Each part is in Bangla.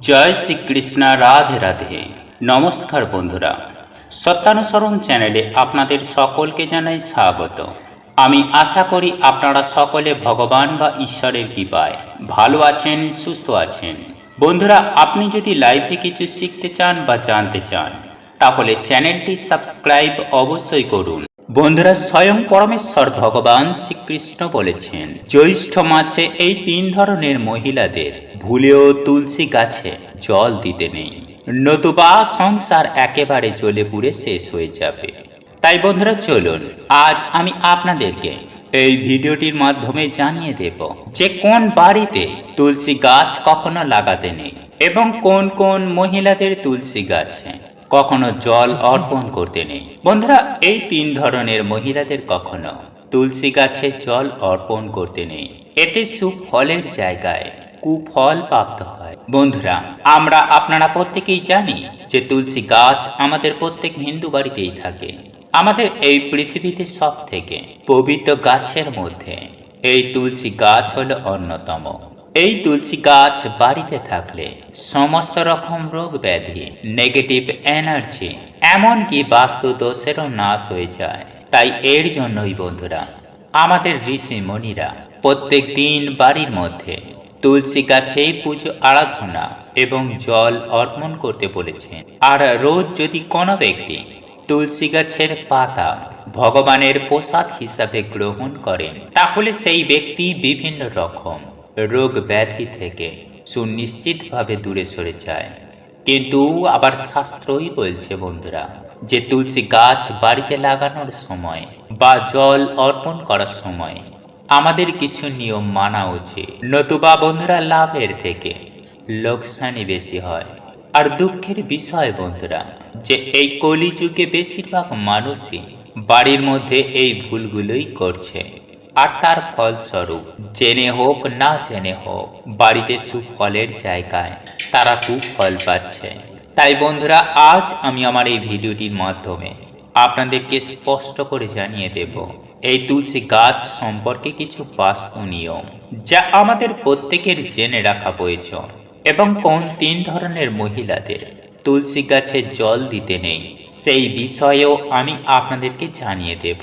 জয় শ্রীকৃষ্ণ, রাধে রাধে। নমস্কার বন্ধুরা। সত্যানুসরণ চ্যানেলে আপনাদের সকলকে জানাই স্বাগত। আমি আশা করি আপনারা সকলে ভগবান বা ঈশ্বরের কৃপায় ভালো আছেন, সুস্থ আছেন। বন্ধুরা, আপনি যদি লাইফে কিছু শিখতে চান বা জানতে চান, তাহলে চ্যানেলটি সাবস্ক্রাইব অবশ্যই করুন। বন্ধুরা স্বয়ং পরমেশ্বর ভগবান শ্রীকৃষ্ণ বলেছেন, জ্যৈষ্ঠ মাসে এই তিন ধরনের মহিলাদের ভুলেও তুলসী গাছে জল দিতে নেই। নতুবা সংসার একেবারে জ্বলে পুড়ে শেষ হয়ে যাবে। তাই বন্ধুরা চলুন, আজ আমি আপনাদেরকে এই ভিডিওটির মাধ্যমে জানিয়ে দেব যে কোন বাড়িতে তুলসী গাছ কখনো লাগাতে নেই এবং কোন কোন মহিলাদের তুলসী গাছে কখনো জল অর্পণ করতে নেই। বন্ধুরা, এই তিন ধরনের মহিলাদের কখনো তুলসী গাছে জল অর্পণ করতে নেই। এতে সুফলের জায়গায় কুফল প্রাপ্ত হয়। বন্ধুরা, আমরা, আপনারা প্রত্যেকেই জানি যে তুলসী গাছ আমাদের প্রত্যেক হিন্দু বাড়িতেই থাকে। আমাদের এই পৃথিবীতে সব থেকে পবিত্র গাছের মধ্যে এই তুলসী গাছ হলো অন্যতম। এই তুলসী গাছ বাড়িতে থাকলে সমস্ত রকম রোগ ব্যাধি নেগেটিভ এনার্জি এমনকি বাস্তু দোষেরও নাশ হয়ে যায়। তাই এর জন্যই বন্ধুরা, আমাদের ঋষি মণিরা প্রত্যেক দিন বাড়ির মধ্যে তুলসী গাছেই পুজো, আরাধনা এবং জল অর্পণ করতে বলেছেন। আর রোজ যদি কোনো ব্যক্তি তুলসী গাছের পাতা ভগবানের প্রসাদ হিসাবে গ্রহণ করেন, তাহলে সেই ব্যক্তি বিভিন্ন রকম রোগ ব্যাধি থেকে সুনিশ্চিতভাবে দূরে সরে যায়। কিন্তু আবার শাস্ত্রই বলছে, বন্ধুরা, যে তুলসী গাছ বাড়িতে লাগানোর সময় বা জল অর্পণ করার সময় আমাদের কিছু নিয়ম মানা উচিত। নতুবা, বন্ধুরা, লাভের থেকে লোকসানই বেশি হয়। আর দুঃখের বিষয়, বন্ধুরা, যে এই কলিযুগে বেশিরভাগ মানুষই বাড়ির মধ্যে এই ভুলগুলোই করছে। আর তার ফলস্বরূপ, জেনে হোক, না জেনে হোক, বাড়িতে সুফলের জায়গায় তারা কুফল পাচ্ছে। তাই বন্ধুরা, আজ আমি আমার এই ভিডিওটির মাধ্যমে আপনাদেরকে স্পষ্ট করে জানিয়ে দেব, এই তুলসী গাছ সম্পর্কে কিছু বাস্তু নিয়ম যা আমাদের প্রত্যেকের জেনে রাখা প্রয়োজন এবং কোন তিন ধরনের মহিলাদের তুলসী গাছে জল দিতে নেই, সেই বিষয়েও আমি আপনাদেরকে জানিয়ে দেব।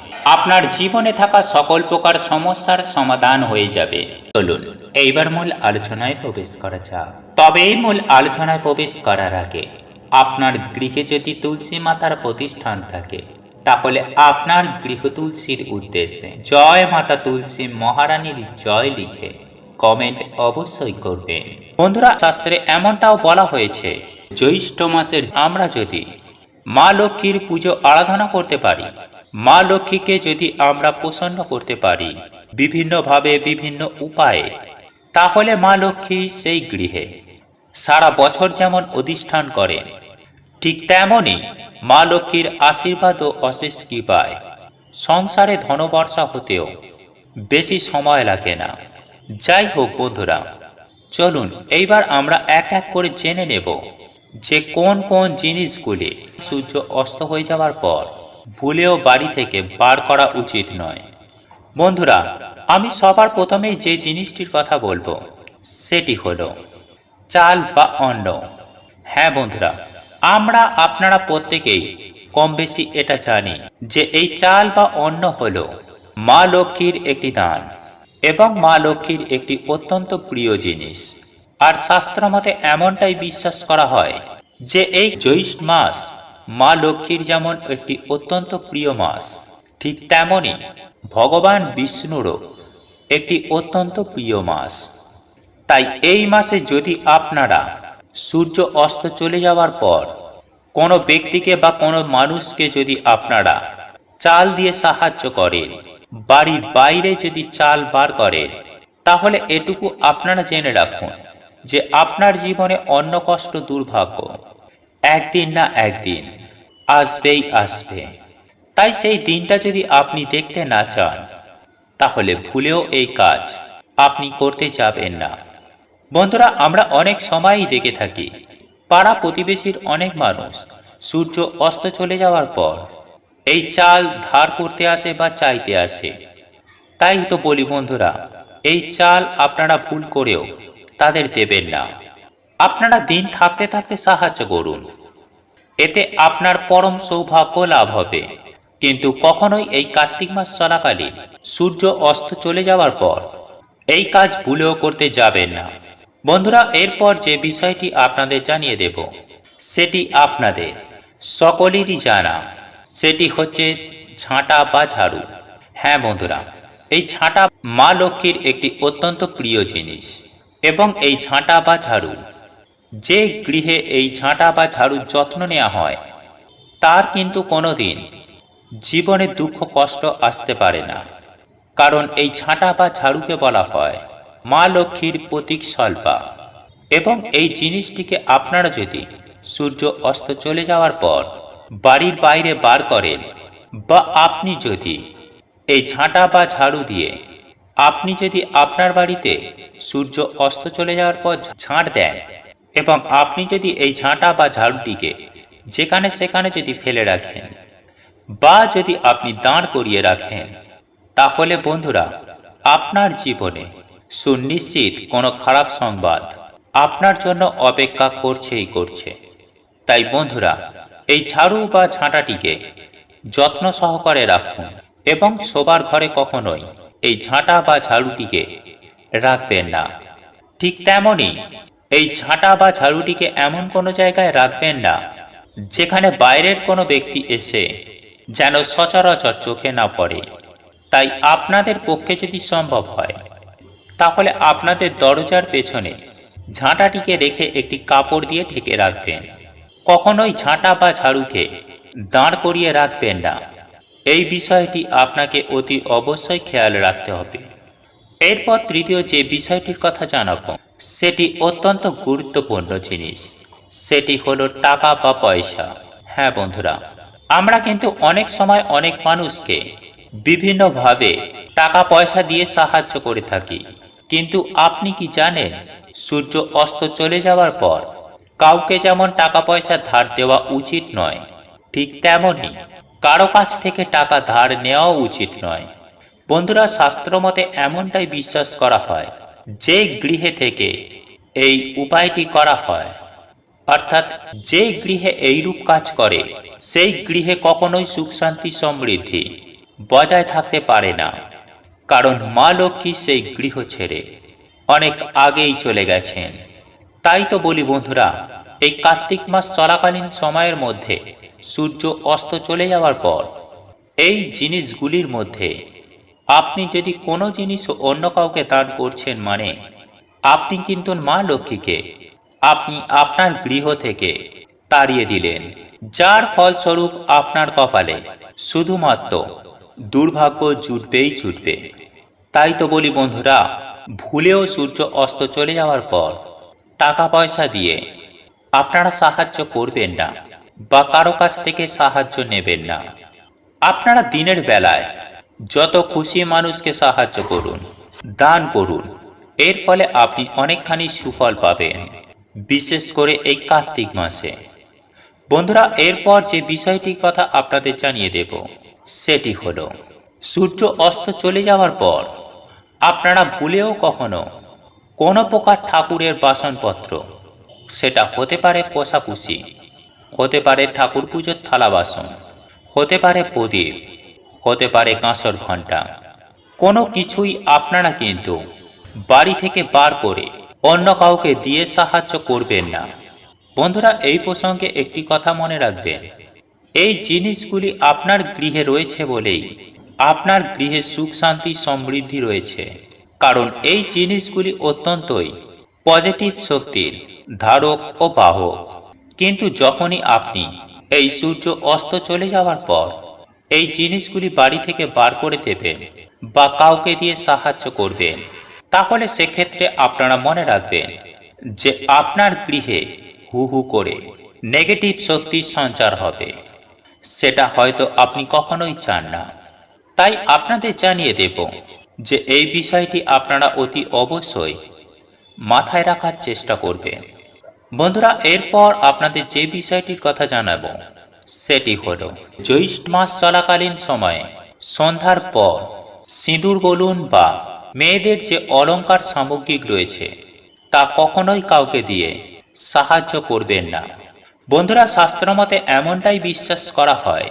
আপনার জীবনে থাকা সকল প্রকার সমস্যার সমাধান হয়ে যাবে। চলুন, এইবার মূল আলোচনায় প্রবেশ করা যাক। তবে এই মূল আলোচনায় প্রবেশ করার আগে, আপনার গৃহে যদি তুলসী মাতার প্রতিষ্ঠান থাকে, তাহলে আপনার গৃহ তুলসীর উদ্দেশ্যে জয় মাতা তুলসী মহারানীর জয় লিখে কমেন্ট অবশ্যই করবেন। বন্ধুরা, শাস্ত্রে এমনটাও বলা হয়েছে, জ্যৈষ্ঠ মাসের আমরা যদি মা লক্ষ্মীর পুজো আরাধনা করতে পারি মা লক্ষ্মীকে যদি আমরা প্রসন্ন করতে পারি, বিভিন্নভাবে বিভিন্ন উপায়ে, তাহলে মা লক্ষ্মী সেই গৃহে সারা বছর যেমন অধিষ্ঠান করেন, ঠিক তেমনই মা লক্ষ্মীর আশীর্বাদ ও অশেষ কৃপায় সংসারে ধনবর্ষা হতেও বেশি সময় লাগে না। যাই হোক বন্ধুরা, চলুন এইবার আমরা এক এক করে জেনে নেব যে কোন কোন জিনিসগুলি সূর্য অস্ত হয়ে যাওয়ার পর ভুলেও বাড়ি থেকে বার করা উচিত নয়। বন্ধুরা, আমি সবার প্রথমেই যে জিনিসটির কথা বলব, সেটি হলো চাল বা অন্ন। হ্যাঁ বন্ধুরা, আমরা আপনারা প্রত্যেকেই কম বেশি এটা জানি যে এই চাল বা অন্ন হলো মা লক্ষ্মীর একটি দান এবং মা লক্ষ্মীর একটি অত্যন্ত প্রিয় জিনিস। আর শাস্ত্র মতে এমনটাই বিশ্বাস করা হয় যে এই জ্যৈষ্ঠ মাস মা লক্ষ্মীর যেমন একটি অত্যন্ত প্রিয় মাস, ঠিক তেমনই ভগবান বিষ্ণুরও একটি অত্যন্ত প্রিয় মাস। তাই এই মাসে যদি আপনারা সূর্য অস্ত চলে যাওয়ার পর কোনো ব্যক্তিকে বা কোনো মানুষকে যদি আপনারা চাল দিয়ে সাহায্য করেন, বাড়ির বাইরে যদি চাল বার করেন, তাহলে এটুকু আপনারা জেনে রাখুন যে আপনার জীবনে অন্য কষ্ট দুর্ভাগ্য। একদিন না একদিন, আসবেই আসবে। তাই সেই দিনটা যদি আপনি দেখতে না চান, তাহলে ভুলেও এই কাজ আপনি করতে যাবেন না। বন্ধুরা, আমরা অনেক সময়ই দেখে থাকি, পাড়া প্রতিবেশীর অনেক মানুষ সূর্য অস্ত চলে যাওয়ার পর এই চাল ধার করতে আসে বা চাইতে আসে। তাই তো বলি বন্ধুরা, এই চাল আপনারা ভুল করেও তাদের দেবেন না। আপনারা দিন থাকতে থাকতে সাহায্য করুন। এতে আপনার পরম সৌভাগ্য লাভ হবে। কিন্তু কখনোই এই কার্তিক মাস চলাকালীন সূর্য অস্ত চলে যাওয়ার পর এই কাজ ভুলেও করতে যাবেন না। বন্ধুরা, এরপর যে বিষয়টি আপনাদের জানিয়ে দেব, সেটি আপনাদের সকলেরই জানা। সেটি হচ্ছে ঝাঁটা বা ঝাড়ু। হ্যাঁ বন্ধুরা, এই ঝাঁটা মা লক্ষ্মীর একটি অত্যন্ত প্রিয় জিনিস এবং এই ঝাঁটা বা ঝাড়ু যে গৃহে এই ঝাঁটা বা ঝাড়ুর যত্ন নেওয়া হয়, তার কিন্তু কোনোদিন জীবনে দুঃখ, কষ্ট আসতে পারে না। কারণ এই ঝাঁটা বা ঝাড়ুকে বলা হয় মা লক্ষ্মীর প্রতীক স্বল্পা এবং এই জিনিসটিকে আপনারা যদি সূর্য অস্ত চলে যাওয়ার পর বাড়ির বাইরে বার করেন, বা আপনি যদি এই ঝাঁটা বা ঝাড়ু দিয়ে আপনি যদি আপনার বাড়িতে সূর্য অস্ত চলে যাওয়ার পর ঝাঁট দেন এবং আপনি যদি এই ঝাঁটা বা ঝাড়ুটিকে যেখানে সেখানে যদি ফেলে রাখেন বা যদি আপনি দাঁড় করিয়ে রাখেন, তাহলে বন্ধুরা, আপনার জীবনে সুনিশ্চিত কোনো খারাপ সংবাদ আপনার জন্য অপেক্ষা করছেই করছে। তাই বন্ধুরা, এই ঝাড়ু বা ঝাঁটাটিকে যত্ন সহকারে রাখুন এবং শোবার ঘরে কখনোই এই ঝাঁটা বা ঝাড়ুটিকে রাখবেন না। ঠিক তেমনই এই ঝাঁটা বা ঝাড়ুটিকে এমন কোনো জায়গায় রাখবেন না, যেখানে বাইরের কোনো ব্যক্তি এসে যেন সচরাচর চোখে না পড়ে। তাই আপনাদের পক্ষে যদি সম্ভব হয়, তাহলে আপনাদের দরজার পেছনে ঝাঁটাটিকে রেখে একটি কাপড় দিয়ে ঢেকে রাখবেন। কখনোই ঝাঁটা বা ঝাড়ুকে দাঁড় করিয়ে রাখবেন না। এই বিষয়টি আপনাকে অতি অবশ্যই খেয়াল রাখতে হবে। এরপর তৃতীয় যে বিষয়টির কথা জানাব সেটি অত্যন্ত গুরুত্বপূর্ণ জিনিস। সেটি হলো টাকা বা পয়সা। হ্যাঁ বন্ধুরা, আমরা কিন্তু অনেক সময় অনেক মানুষকে বিভিন্নভাবে টাকা পয়সা দিয়ে সাহায্য করে থাকি। কিন্তু আপনি কি জানেন, সূর্য অস্ত চলে যাওয়ার পর কাউকে যেমন টাকা পয়সা ধার দেওয়া উচিত নয়, ঠিক তেমনই কারও কাছ থেকে টাকা ধার নেওয়াও উচিত নয়। বন্ধুরা, শাস্ত্র মতে এমনটাই বিশ্বাস করা হয় যে গৃহে থেকে এই উপায়টি করা হয়, অর্থাৎ যে গৃহে এইরূপ কাজ করে, সেই গৃহে কখনোই সুখ শান্তি সমৃদ্ধি বজায় থাকতে পারে না। কারণ মা লক্ষ্মী সেই গৃহ ছেড়ে অনেক আগেই চলে গেছেন। তাই তো বলি বন্ধুরা, এই কার্তিক মাস চলাকালীন সময়ের মধ্যে সূর্য অস্ত চলে যাওয়ার পর এই জিনিসগুলির মধ্যে আপনি যদি কোনো জিনিস অন্য কাউকে দান করছেন মানে আপনি কিন্তু মা লক্ষ্মীকে, আপনি আপনার গৃহ থেকে তাড়িয়ে দিলেন, যার ফলস্বরূপ আপনার কপালে শুধুমাত্র দুর্ভাগ্য জুটবেই জুটবে। তাই তো বলি বন্ধুরা, ভুলেও সূর্য অস্ত চলে যাওয়ার পর টাকা পয়সা দিয়ে আপনারা সাহায্য করবেন না বা কারও কাছ থেকে সাহায্য নেবেন না। আপনারা দিনের বেলায় যত খুশি মানুষকে সাহায্য করুন, দান করুন, এর ফলে আপনি অনেকখানি সুফল পাবেন, বিশেষ করে এই কার্তিক মাসে। বন্ধুরা, এরপর যে বিষয়টির কথা আপনাদের জানিয়ে দেব, সেটি হল, সূর্য অস্ত চলে যাওয়ার পর, আপনারা ভুলেও কখনো কোনো প্রকার ঠাকুরের বাসনপত্র, সেটা হতে পারে পোষাপুষি, হতে পারে ঠাকুর পুজোর থালা বাসন, হতে পারে প্রদীপ হতে পারে কাঁসর ঘণ্টা। কোনো কিছুই আপনারা কিন্তু বাড়ি থেকে বার করে অন্য কাউকে দিয়ে সাহায্য করবেন না। বন্ধুরা, এই প্রসঙ্গে একটি কথা মনে রাখবেন। এই জিনিসগুলি আপনার গৃহে রয়েছে বলেই আপনার গৃহে সুখ, শান্তি, সমৃদ্ধি রয়েছে। কারণ এই জিনিসগুলি অত্যন্তই পজিটিভ শক্তির ধারক ও বাহক। কিন্তু যখনই আপনি এই সূর্য অস্ত চলে যাওয়ার পর এই জিনিসগুলি বাড়ি থেকে বার করে দেবেন বা কাউকে দিয়ে সাহায্য করবেন। তাহলে সেক্ষেত্রে আপনারা মনে রাখবেন যে আপনার গৃহে হু হু করে নেগেটিভ শক্তির সঞ্চার হবে। সেটা হয়তো আপনি কখনোই চান না। তাই আপনাদের জানিয়ে দেব যে এই বিষয়টি আপনারা অতি অবশ্যই মাথায় রাখার চেষ্টা করবেন। বন্ধুরা, এরপর আপনাদের যে বিষয়টির কথা জানাব সেটি হলো জ্যৈষ্ঠ মাস চলাকালীন সময়ে, সন্ধ্যার পর সিঁদুর বলুন বা মেয়েদের যে অলংকার সামগ্রিক রয়েছে, তা কখনোই কাউকে দিয়ে সাহায্য করবেন না। বন্ধুরা, শাস্ত্রমতে এমনটাই বিশ্বাস করা হয়,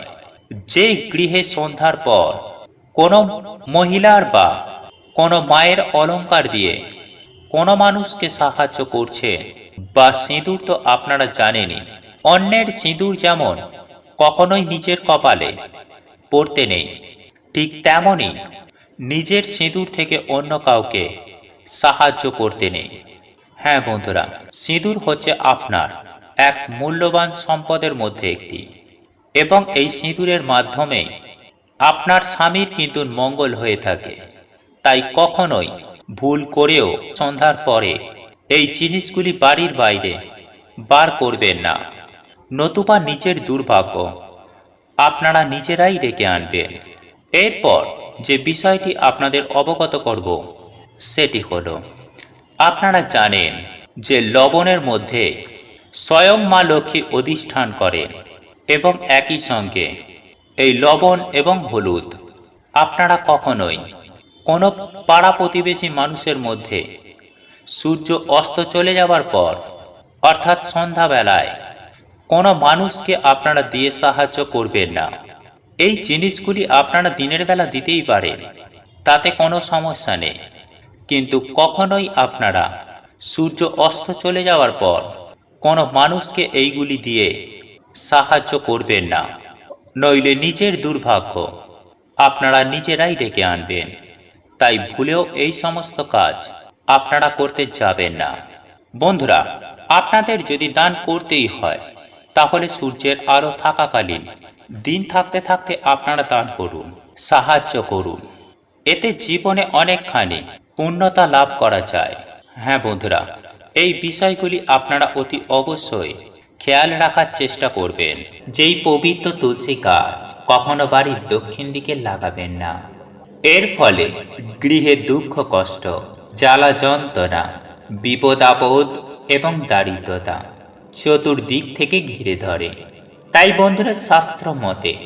যে গৃহে সন্ধ্যার পর কোনো মহিলার বা কোনো মায়ের অলংকার দিয়ে কোনো মানুষকে সাহায্য করছে বা সিঁদুর তো আপনারা জানেনই। অন্যের সিঁদুর যেমন কখনোই নিজের কপালে পড়তে নেই। ঠিক তেমনই নিজের সিঁদুর থেকে অন্য কাউকে সাহায্য করতে নেই। হ্যাঁ বন্ধুরা, সিঁদুর হচ্ছে আপনার এক মূল্যবান সম্পদের মধ্যে একটি এবং এই সিঁদুরের মাধ্যমে আপনার স্বামীর কিন্তু মঙ্গল হয়ে থাকে। তাই কখনোই ভুল করেও সন্ধ্যার পরে এই জিনিসগুলি বাড়ির বাইরে বার করবেন না। নতুবা নিজের দুর্ভাগ্য। আপনারা নিজেরাই ডেকে আনবেন। এরপর যে বিষয়টি আপনাদের অবগত করব, সেটি হল, আপনারা জানেন যে লবণের মধ্যে স্বয়ং মা লক্ষ্মী অধিষ্ঠান করেন এবং একই সঙ্গে এই লবণ এবং হলুদ আপনারা কখনোই কোনো পাড়া প্রতিবেশী মানুষের মধ্যে সূর্য অস্ত চলে যাবার পর, অর্থাৎ সন্ধ্যাবেলায় কোনো মানুষকে আপনারা দিয়ে সাহায্য করবেন না। এই জিনিসগুলি আপনারা দিনের বেলা দিতেই পারেন, তাতে কোনো সমস্যা নেই। কিন্তু কখনোই আপনারা সূর্য অস্ত চলে যাওয়ার পর কোনো মানুষকে এইগুলি দিয়ে সাহায্য করবেন না। নইলে নিজের দুর্ভাগ্য আপনারা নিজেরাই ডেকে আনবেন। তাই ভুলেও এই সমস্ত কাজ আপনারা করতে যাবেন না। বন্ধুরা, আপনাদের যদি দান করতেই হয় তাহলে সূর্যের আলো থাকাকালীন দিন থাকতে থাকতে আপনারা দান করুন, সাহায্য করুন। এতে জীবনে অনেকখানি পূর্ণতা লাভ করা যায়। হ্যাঁ বন্ধুরা, এই বিষয়গুলি আপনারা অতি অবশ্যই খেয়াল রাখার চেষ্টা করবেন। যেই পবিত্র তুলসী গাছ কখনো বাড়ির দক্ষিণ দিকে লাগাবেন না। এর ফলে গৃহে দুঃখ, কষ্ট, জ্বালা, যন্ত্রণা, বিপদ, আপদ এবং দারিদ্রতা চতুর্দিক থেকে ঘিরে ধরে। তাই বন্ধুরা শাস্ত্র মতে,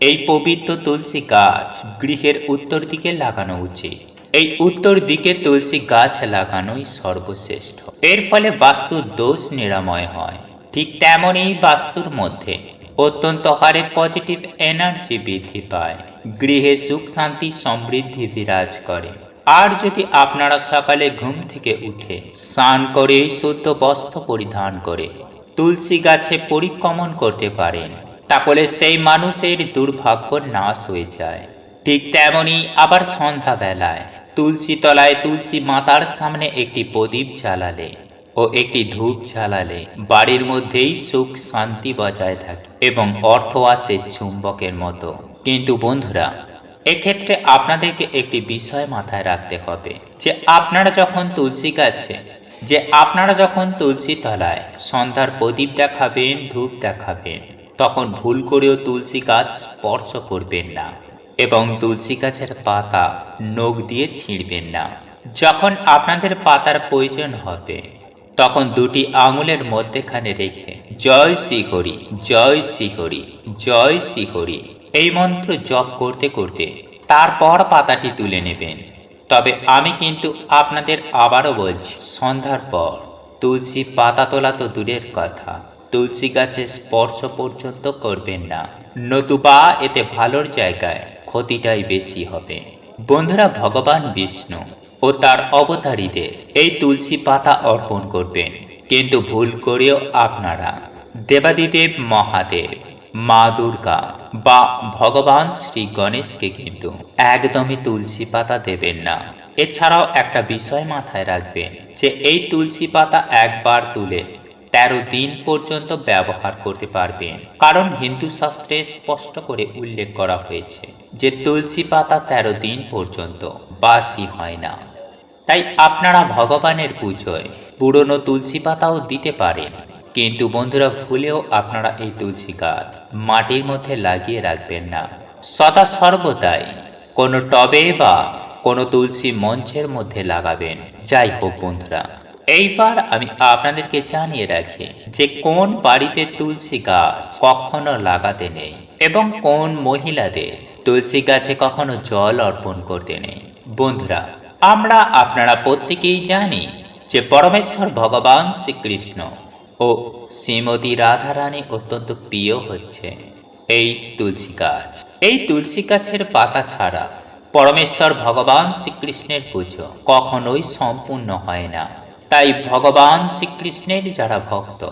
এই পবিত্র তুলসী গাছ গৃহের উত্তর দিকে লাগানো উচিত। এই উত্তর দিকে তুলসী গাছ লাগানোই সর্বশ্রেষ্ঠ। এর ফলে বাস্তুর দোষ নিরাময় হয়। ঠিক তেমনই বাস্তুর মধ্যে অত্যন্ত হারে পজিটিভ এনার্জি বৃদ্ধি পায়। গৃহে সুখ শান্তি সমৃদ্ধি বিরাজ করে। আর যদি আপনারা সকালে ঘুম থেকে উঠে স্নান করে শুদ্ধ বস্ত্র পরিধান করে তুলসী গাছে পরিক্রমণ করতে পারেন, তাহলে সেই মানুষের দুর্ভাগ্য নাশ হয়ে যায়। ঠিক তেমনি আবার সন্ধ্যাবেলায় তুলসী তলায় তুলসী মাতার সামনে একটি প্রদীপ জ্বালালে ও একটি ধূপ জ্বালালে বাড়ির মধ্যেই সুখ শান্তি বজায় থাকে এবং অর্থ আসে চুম্বকের মতো। কিন্তু বন্ধুরা এক্ষেত্রে আপনাদেরকে একটি বিষয় মাথায় রাখতে হবে যে আপনারা যখন তুলসী গাছে, যে আপনারা যখন তুলসী তলায় সন্ধ্যার প্রদীপ দেখাবেন, ধূপ দেখাবেন, তখন ভুল করেও তুলসী গাছ স্পর্শ করবেন না এবং তুলসী গাছের পাতা নখ দিয়ে ছিঁড়বেন না। যখন আপনাদের পাতার প্রয়োজন হবে, তখন দুটি আঙুলের মধ্যেখানে রেখে, জয় শ্রীহরি জয় শ্রীহরি জয় শ্রীহরি এই মন্ত্র জপ করতে করতে তারপর পাতাটি তুলে নেবেন। তবে আমি কিন্তু আপনাদের আবারও বলছি, সন্ধ্যার পর তুলসী পাতা তোলা তো দূরের কথা, তুলসী গাছে স্পর্শ পর্যন্ত করবেন না। নতুবা এতে ভালোর জায়গায় ক্ষতিটাই বেশি হবে। বন্ধুরা, ভগবান বিষ্ণু ও তার অবতারীদের এই তুলসী পাতা অর্পণ করবেন। কিন্তু ভুল করেও আপনারা দেবাদিদেব মহাদেব মা দুর্গা বা ভগবান শ্রী গণেশকে কিন্তু একদমই তুলসী পাতা দেবেন না। এছাড়াও একটা বিষয় মাথায় রাখবেন যে এই তুলসী পাতা একবার তুলে তেরো দিন পর্যন্ত ব্যবহার করতে পারবেন। কারণ হিন্দু শাস্ত্রে স্পষ্ট করে উল্লেখ করা হয়েছে যে তুলসী পাতা তেরো দিন পর্যন্ত বাসি হয় না। তাই আপনারা ভগবানের পুজোয় পুরনো তুলসী পাতাও দিতে পারেন। কিন্তু বন্ধুরা ভুলেও আপনারা এই তুলসী গাছ মাটির মধ্যে লাগিয়ে রাখবেন না। সদা সর্বদাই কোনো টবে বা কোনো তুলসী মঞ্চের মধ্যে লাগাবেন। যাই হোক বন্ধুরা, এইবার আমি আপনাদেরকে জানিয়ে রাখি যে কোন বাড়িতে তুলসী গাছ কখনো লাগাতে নেই এবং কোন মহিলাদের তুলসী গাছে কখনো জল অর্পণ করতে নেই। বন্ধুরা, আমরা আপনারা প্রত্যেকেই জানি যে পরমেশ্বর ভগবান শ্রীকৃষ্ণ ও শ্রীমতী রাধারানী অত্যন্ত প্রিয় হচ্ছে। এই তুলসী গাছ। এই তুলসী গাছের পাতা ছাড়া পরমেশ্বর ভগবান শ্রীকৃষ্ণের পুজো কখনোই সম্পূর্ণ হয় না। তাই ভগবান শ্রীকৃষ্ণের যারা ভক্ত,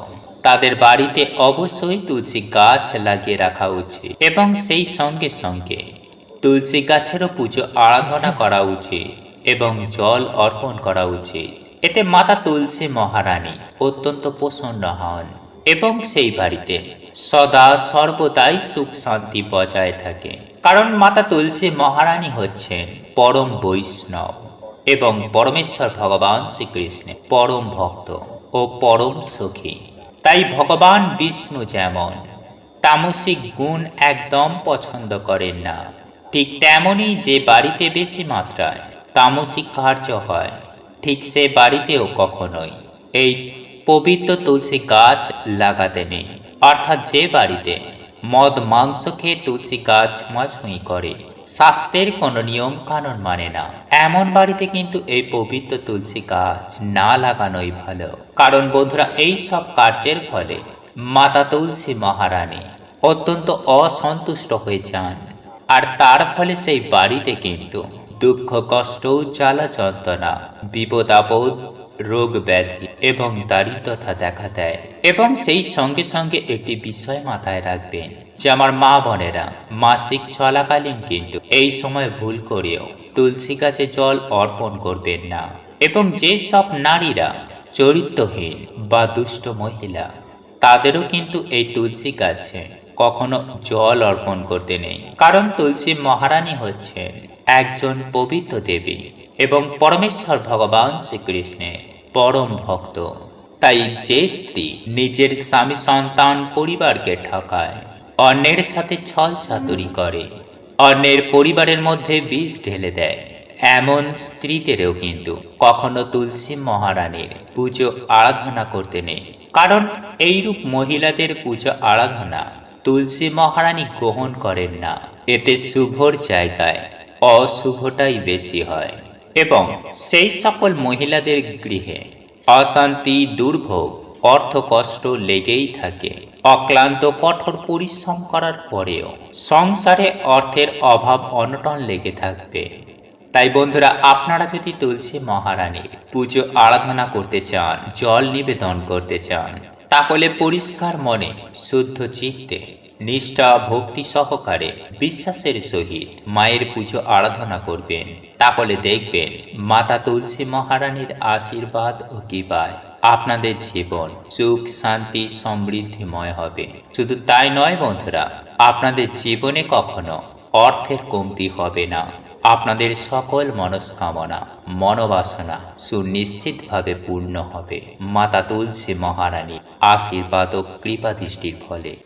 তাদের বাড়িতে অবশ্যই তুলসী গাছ লাগিয়ে রাখা উচিত এবং সেই সঙ্গে সঙ্গে তুলসী গাছেরও পুজো আরাধনা করা উচিত এবং জল অর্পণ করা উচিত। এতে মাতা তুলসী মহারানী অত্যন্ত প্রসন্ন হন এবং সেই বাড়িতে সদা সর্বদাই সুখ শান্তি বজায় থাকে। কারণ মাতা তুলসী মহারানী হচ্ছেন পরম বৈষ্ণব এবং পরমেশ্বর ভগবান শ্রীকৃষ্ণের পরম ভক্ত ও পরম সখী। তাই ভগবান বিষ্ণু যেমন তামসিক গুণ একদম পছন্দ করেন না, ঠিক তেমনই যে বাড়িতে বেশি মাত্রায় তামসিক কার্য হয় ঠিক সে বাড়িতেও কখনোই। এই পবিত্র তুলসী গাছ লাগাতে নেই। অর্থাৎ যে বাড়িতে মদ, মাংস খেয়ে তুলসী গাছ ছুঁয়াছুঁই করে, স্বাস্থ্যের কোনো নিয়ম কানুন মানে না। এমন বাড়িতে কিন্তু এই পবিত্র তুলসী গাছ না লাগানোই ভালো। কারণ বন্ধুরা, এই সব কার্যের ফলে মাতা তুলসী মহারানী অত্যন্ত অসন্তুষ্ট হয়ে যান। আর তার ফলে সেই বাড়িতে কিন্তু দুঃখ, কষ্ট জ্বালা যন্ত্রণা বিপদ আপদ রোগ ব্যাধি এবং দারিদ্রতা দেখা দেয় এবং সেই সঙ্গে সঙ্গে একটি বিষয় মাথায় রাখবেন যে আমার মা বোনেরা, মাসিক চলাকালীন কিন্তু এই সময় ভুল করেও তুলসী গাছে জল অর্পণ করবেন না এবং যে সব নারীরা চরিত্রহীন বা দুষ্ট মহিলা, তাদেরও কিন্তু এই তুলসী গাছে কখনো জল অর্পণ করতে নেই। কারণ তুলসী মহারানী হচ্ছেন একজন পবিত্র দেবী এবং পরমেশ্বর ভগবান শ্রীকৃষ্ণের পরম ভক্ত। তাই যে স্ত্রী নিজের স্বামী সন্তান পরিবারকে ঠকায়, অন্যের সাথে ছল চাতুরি করে, অন্যের পরিবারের মধ্যে বীজ ঢেলে দেয়, এমন স্ত্রীদেরও কিন্তু কখনো তুলসী মহারানীর পুজো আরাধনা করতে নেই। কারণ এইরূপ মহিলাদের পুজো আরাধনা তুলসী মহারানী গ্রহণ করেন না। এতে শুভর জায়গায় অশুভটাই বেশি হয় এবং সেই সকল মহিলাদের গৃহে অশান্তি, দুর্ভোগ অর্থ কষ্ট লেগেই থাকে। অক্লান্ত কঠোর পরিশ্রম করার পরেও সংসারে অর্থের অভাব অনটন লেগে থাকবে। তাই বন্ধুরা, আপনারা যদি তুলসী মহারানীর পুজো আরাধনা করতে চান, জল নিবেদন করতে চান, তাহলে পরিষ্কার মনে, শুদ্ধ চিত্তে নিষ্ঠা, ভক্তি সহকারে বিশ্বাসের সহিত মায়ের পুজো আরাধনা করবেন। তাহলে দেখবেন, মাতা তুলসী মহারানীর আশীর্বাদ ও কৃপায় আপনাদের জীবন সুখ, শান্তি, সমৃদ্ধিময় হবে। শুধু তাই নয় বন্ধুরা, আপনাদের জীবনে কখনো অর্থের কমতি হবে না। আপনাদের সকল মনস্কামনা, মনোবাসনা সুনিশ্চিতভাবে পূর্ণ হবে। মাতা তুলসী মহারানী আশীর্বাদ ও কৃপা দৃষ্টির ফলে।